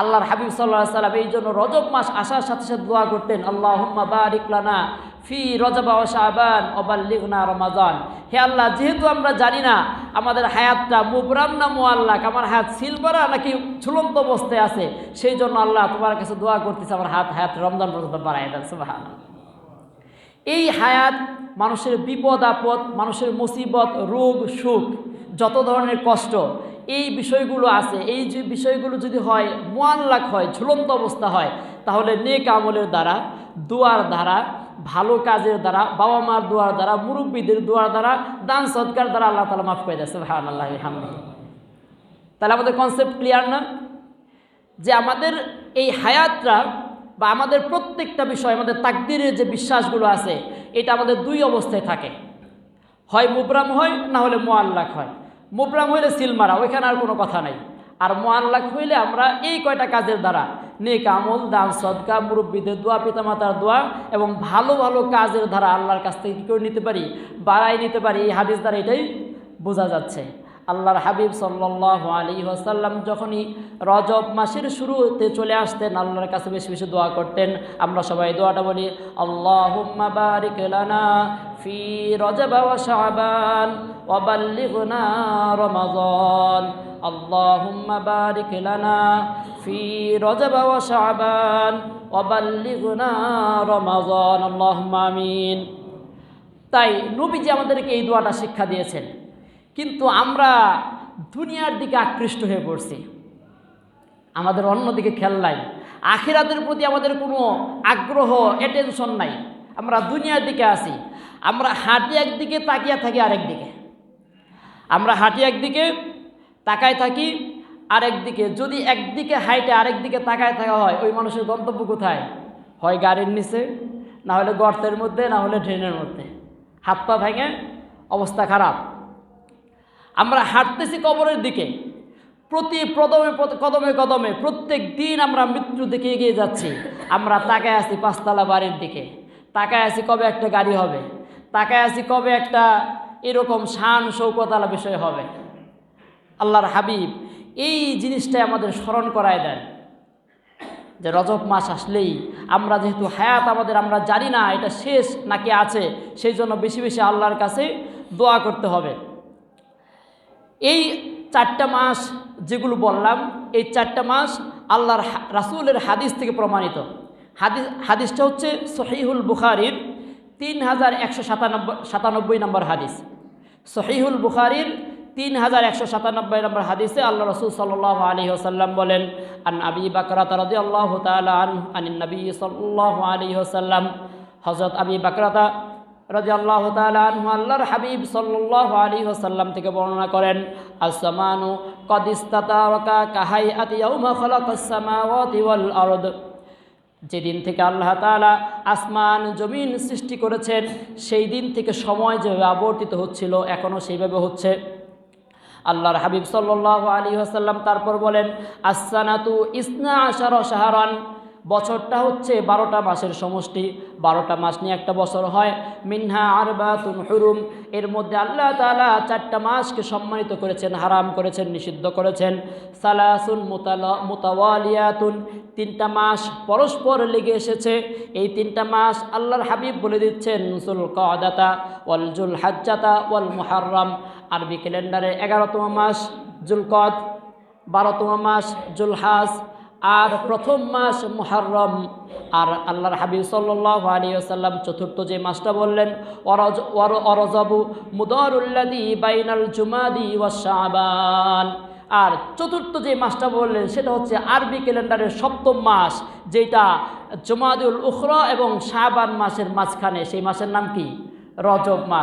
আল্লাহর হাবিব সাল্লাহ সাল্লাম এই জন্য রজব মাস আসার সাথে সাথে দোয়া করতেন আল্লাহ বারিকলানা ফি রজবা ও শাহবান অবাল্লিগনা রমাজান হে আল্লাহ, যেহেতু আমরা জানি না আমাদের হায়াতটা মুবরাম না মোয়াল্লাক আমার হায়াত সিলভারা নাকি ঝুলন্ত অবস্থায় আছে, সেই জন্য আল্লাহ তোমার কাছে দোয়া করতেছে, আমার হাত, হায়াত রমজান পর্যন্ত বাড়াই দেন সুবাহান এই হায়াত মানুষের বিপদ, আপদ, মানুষের মুসিবত, রোগ, সুখ, যত ধরনের কষ্ট এই বিষয়গুলো আছে, এই যে বিষয়গুলো যদি হয়, মোয়াল্লাক হয়, ঝুলন্ত অবস্থা হয়, তাহলে নেক আমলের দ্বারা, দুয়ার দ্বারা, ভালো কাজের দ্বারা, বাবা মার দোয়ার দ্বারা, মুরব্বীদের দোয়ার দ্বারা, দান সৎকার দ্বারা আল্লাহ তালা মাফ করে দেয় হান আল্লাহ তাহলে আমাদের কনসেপ্ট ক্লিয়ার না? যে আমাদের এই হায়াতটা বা আমাদের প্রত্যেকটা বিষয়, আমাদের তাকদিরের যে বিশ্বাসগুলো আছে, এটা আমাদের দুই অবস্থায় থাকে। হয় মুবরাম হয়, না হলে মোয়াল্লাক হয়। মুবরাম হইলে সিলমারা ওইখানে আর কোনো কথা নাই। আর মোয়াল্লাক হইলে আমরা এই কয়টা কাজের দ্বারা, নেক আমল, দান, সদকা, মুরব্বীদের দোয়া, পিতামাতার দোয়া এবং ভালো ভালো কাজের দ্বারা আল্লাহর কাছ থেকে কী করে নিতে পারি, বাড়াই নিতে পারি, এই হাদিস দ্বারা এটাই বোঝা যাচ্ছে। আল্লাহর হাবিব সাল্লাহ আলী ওসাল্লাম যখনই রজব মাসের শুরুতে চলে আসতেন, আল্লাহর কাছে বেশি বেশি দোয়া করতেন। আমরা সবাই দোয়াটা বলি আল্লাহ ওয়া বাল্লিগনা রমাদান আল্লাহুম্মা বারিক লানা ফি রজব ওয়া শাবান ওয়া বাল্লিগনা রমাদান আল্লাহুম্মা আমিন। তাই নবীজি আমাদেরকে এই দোয়াটা শিক্ষা দিয়েছেন। কিন্তু আমরা দুনিয়ার দিকে আকৃষ্ট হয়ে পড়ছি। আমাদের অন্যদিকে খেয়াল নাই। আখিরাতের প্রতি আমাদের কোনো আগ্রহ অ্যাটেনশন নাই। আমরা দুনিয়ার দিকে আসি আমরা হাঁটি একদিকে, তাকিয়ে থাকি আরেক দিকে। আমরা হাঁটি একদিকে, তাকায় থাকি আরেকদিকে যদি একদিকে হাইটে আরেক দিকে তাকায় থাকা হয়, ওই মানুষের গন্তব্য কোথায়? হয় গাড়ির নিচে, না হলে গর্তের মধ্যে, না হলে ট্রেনের মধ্যে। হাত পা ভেঙে অবস্থা খারাপ। আমরা হাঁটতেছি কবরের দিকে। প্রতি প্রদমে কদমে কদমে প্রত্যেক দিন আমরা মৃত্যু দিকে এগিয়ে যাচ্ছি। আমরা তাকায় আছি পাঁচতলা বাড়ির দিকে। তাকায় আছি কবে একটা গাড়ি হবে। তাকায় আছি কবে একটা এরকম শান শৌকতালা বিষয় হবে। আল্লাহর হাবিব এই জিনিসটাই আমাদের স্মরণ করায় দেন। যে রজব মাস আসলেই আমরা যেহেতু হায়াত আমাদের আমরা জানি না এটা শেষ নাকি আছে, সেই জন্য বেশি বেশি আল্লাহর কাছে দোয়া করতে হবে। এই চারটা মাস যেগুলো বললাম, এই চারটা মাস আল্লাহর রাসুলের হাদিস থেকে প্রমাণিত। হাদিস হাদিসটা হচ্ছে সহিহুল বুখারির তিন হাজার একশো সাতানব্বই সাতানব্বই নম্বর হাদিস। সহিহুল বুখারির তিন হাজার একশো সাতানব্বই নম্বর হাদিসে আল্লাহ রসুল সাল্লাহ আলী ওসাল্লাম বলেন, আন আবি বাকরাত রদি আল্লাহ তালা আন নবী সাল্লাহ আলী ওসাল্লাম হজরত আবি বাকরাতা রাজি আল্লাহ তালু আল্লাহর হাবিব সাল্লাহ আলী ওসাল্লাম থেকে বর্ণনা করেন আসমানু কদিস্তাতা কাহাই আতিয়াউমা খলাকাসসামাওয়াতি ওয়াল আরদ। যেদিন থেকে আল্লাহ তালা আসমান জমিন সৃষ্টি করেছেন, সেই দিন থেকে সময় যেভাবে আবর্তিত হচ্ছিল এখনও সেইভাবে হচ্ছে। আল্লাহর হাবিব সাল্লাহ আলী আসাল্লাম তারপর বলেন আসানাতু ইসনা আশার সাহারান বছরটা হচ্ছে বারোটা মাসের সমষ্টি। বারোটা মাস নিয়ে একটা বছর হয়। মিনহা আরবাতুন হুরুম। এর মধ্যে আল্লাহ তালা চারটা মাসকে সম্মানিত করেছেন, হারাম করেছেন, নিষিদ্ধ করেছেন। সালাসুন মুতাওয়ালিয়াতুন। তিনটা মাস পরস্পর লেগে এসেছে। এই তিনটা মাস আল্লাহর হাবিব বলে দিচ্ছেন সুল কদাতা ওয়াল জুল হাজ্জাতা ওয়াল মুহাররম। আরবি ক্যালেন্ডারে এগারোতম মাস জুলকদ বারোতম মাস জুলহাজ। আর প্রথম মাস মুহাররম। আর আল্লাহর হাবিব সাল্লাহ আলী আসাল্লাম চতুর্থ যে মাসটা বললেন অরজ অর অরজবু মুদরুল্লাদি বাইনাল জুমাদি ওয়াশাবান আর চতুর্থ যে মাসটা বললেন, সেটা হচ্ছে আরবি ক্যালেন্ডারের সপ্তম মাস যেটা জমাদুল উখরা এবং শাহবান মাসের মাঝখানে। সেই মাসের নাম কি? রজব মাস।